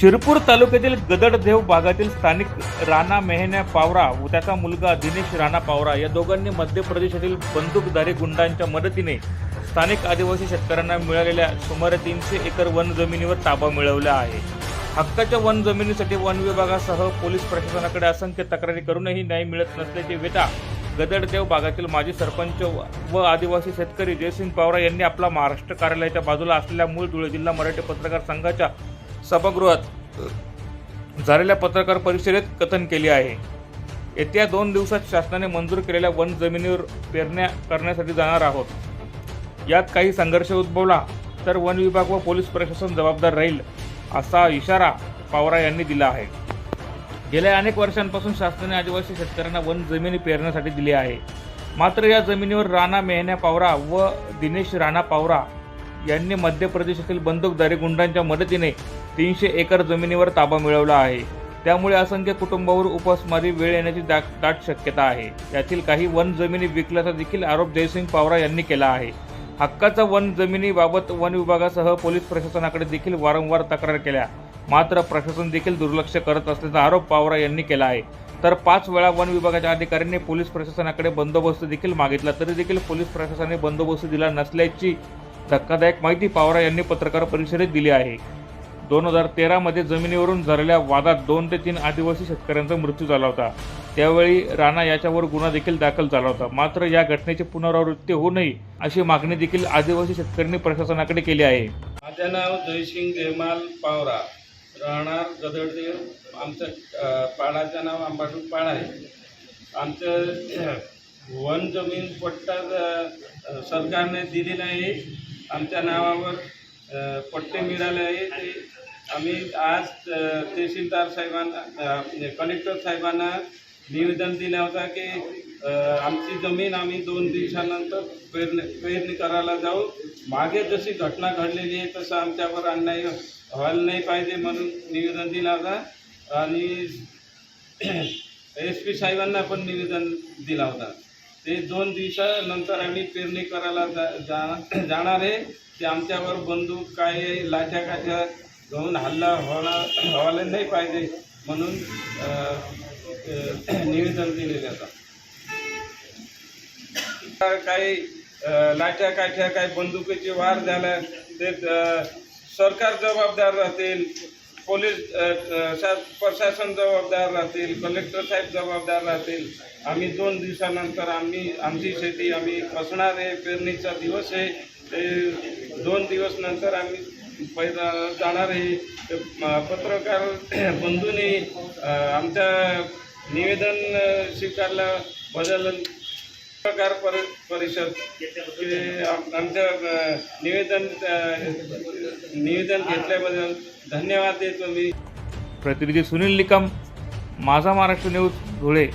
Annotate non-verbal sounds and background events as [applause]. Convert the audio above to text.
शिरपूर तालुक्यातील गदडदेव भागातील स्थानिक राणा मेहन्या पावरा व त्याचा मुलगा दिनेश राणा पावरा या दोघांनी मध्य प्रदेशातील बंदूकधारी गुंडांच्या मदतीने स्थानिक आदिवासी शेतकऱ्यांना मिळालेल्या सुमारे तीनशे एकर वन जमिनीवर ताबा मिळवला आहे. हक्काच्या वन जमिनीसाठी वन विभागासह पोलीस प्रशासनाकडे असंख्य तक्रारी करूनही न्याय मिळत नसल्याची वेटा गदडदेव भागातील माजी सरपंच व- आदिवासी शेतकरी जयसिंग पावरा यांनी आपला महाराष्ट्र कार्यालयाच्या बाजूला असलेल्या मूळ धुळे जिल्हा मराठी पत्रकार संघाच्या सभागृहात झालेल्या पत्रकार परिषदेत कथन केले आहे. येत्या दोन दिवसात शासनाने मंजूर केलेल्या वन जमिनीवर पेरण्या करण्यासाठी जाणार आहोत. यात काही संघर्ष उद्भवला तर वन विभाग व पोलीस प्रशासन जबाबदार राहील असा इशारा पवारा यांनी दिला आहे. गेल्या अनेक वर्षांपासून शासनाने आदिवासी शेतकऱ्यांना वन जमिनी पेरण्यासाठी दिली आहे. मात्र या जमिनीवर राणा मेहन्या पावरा व दिनेश राणा पावरा यांनी मध्य प्रदेशातील बंदूकधारी गुंडांच्या मदतीने तीनशे एकर जमिनीवर ताबा मिळवला आहे. त्यामुळे असंख्य कुटुंबावर उपासमारी वेळ येण्याची दाट दाट शक्यता आहे. यातील काही वन जमिनी विकल्याचा देखील आरोप जयसिंग पावरा यांनी केला आहे. हक्काचा वन जमिनीबाबत वन विभागासह पोलीस प्रशासनाकडे देखील वारंवार तक्रार केल्या. मात्र प्रशासन देखील दुर्लक्ष करत असल्याचा आरोप पावरा यांनी केला आहे. तर पाच वेळा वन विभागाच्या अधिकाऱ्यांनी पोलीस प्रशासनाकडे बंदोबस्त देखील मागितला तरी देखील पोलीस प्रशासनाने बंदोबस्त दिला नसल्याची धक्कादायक माहिती पावरा यांनी पत्रकार परिषदेत दिली आहे. दोन हजार तेरामध्ये जमिनीवरून झालेल्या वादात दोन ते तीन आदिवासी शेतकऱ्यांचा मृत्यू झाला होता. त्यावेळी राणा याच्यावर गुन्हा देखील दाखल झाला होता. मात्र या घटनेची पुनरावृत्ती होऊ नये अशी मागणी देखील आदिवासी शेतकऱ्यांनी प्रशासनाकडे केली आहे. माझं नाव जयसिंग जयमाल पावरा. राहणार गदडदेव. आमचं पाडाचं नाव आंबाटू पाडा आहे. आमचं वन जमीन पट्टा सरकारने दिलेला आहे आमच्या नावावर पट्टे मिळाले आहे. ते आम्ही आज तहसीलदार साहेबांना म्हणजे कलेक्टर साहेबांना निवेदन दिलं होता की आमची जमीन आम्ही दोन दिवसानंतर पेरणी पेरणी करायला जाऊ. मागे जशी घटना घडलेली आहे तसं आमच्यावर अन्याय व्हायला नाही पाहिजे म्हणून निवेदन दिला होता. आणि एस पी साहेबांना पण निवेदन दिला होता. ते दोन दिवसानंतर आम्ही पेरणी करायला जा जा- जाणार आहे. ते आमच्यावर बंदूक काय लाच्या काच्या घेऊन हल्ला व्हावा व्हायला नाही पाहिजे म्हणून निवेदन दिलेलं होतं काही अ, काठ्या काही बंदुकीचे वार झाला ते सरकार जबाबदार राहतील पोलीस प्रशासन जबाबदार राहतील कलेक्टर साहेब जबाबदार राहतील. आम्ही दोन दिवसानंतर आम्ही आमची शेती आम्ही कसणार आहे पेरणीचा दिवस आहे. ते दोन दिवस नंतर आम्ही पैदा जाणार आहे. पत्रकार [clears throat] बंधूंनी आमच्या निवेदन स्वीकारला बदल पत्रकार परि परिषद आमच्या आम- निवेदन निवेदन घेतल्याबद्दल धन्यवाद देतो मी. प्रतिनिधी सुनील निकम माझा महाराष्ट्र न्यूज धुळे.